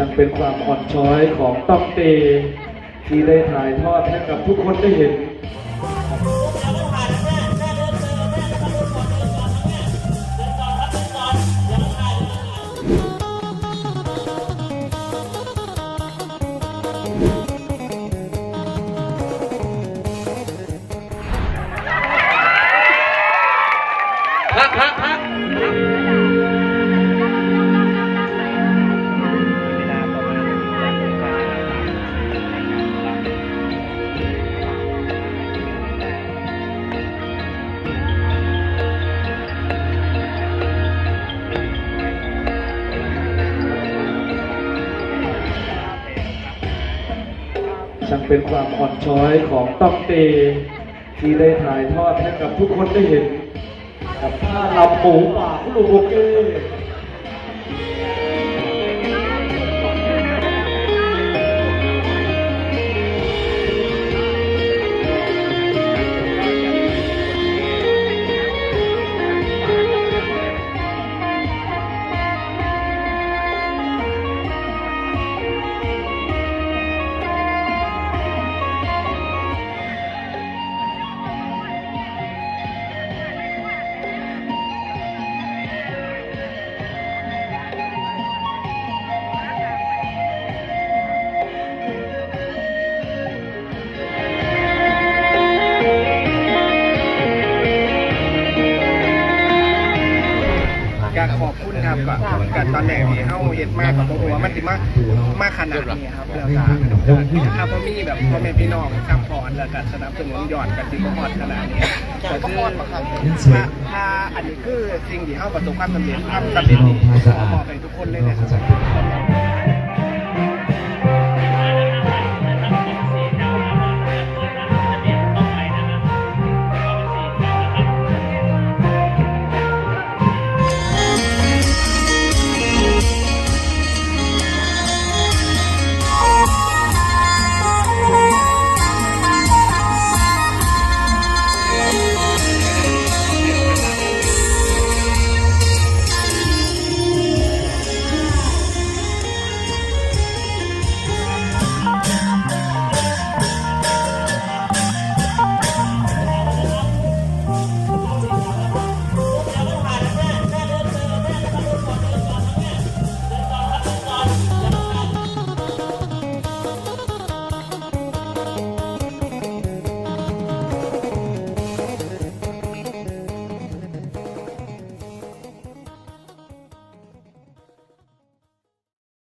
ช่างเป็นความอ่อนช้อยของต้องเต ที่ได้ถ่ายทอดให้กับทุกคนได้เห็นพักพักพัก ช่างเป็นความอ่อนช้อยของต้องเต ที่ได้ถ่ายทอดให้กับทุกคนได้เห็น กับผ้าลำหมูป่าลูกโอเก้ ขอบคุณครับก็กับตอนแรกที่เฮาเฮ็ดมากกับบ่ฮู้ว่ามันสิมามาขนาดนี้ครับแล้วก็ถ้าบ่มีแบบพ่อแม่พี่น้องซัพพอร์ตแล้วก็สนับสนุนยอดกันสิบ่ฮอดขนาดนี้ก็คือถ้าถ้าอันนี้คือสิ่งที่เฮาประสบความสำเร็จทำสำเร็จนี่ขอบอกให้ทุกคนเลยนะครับ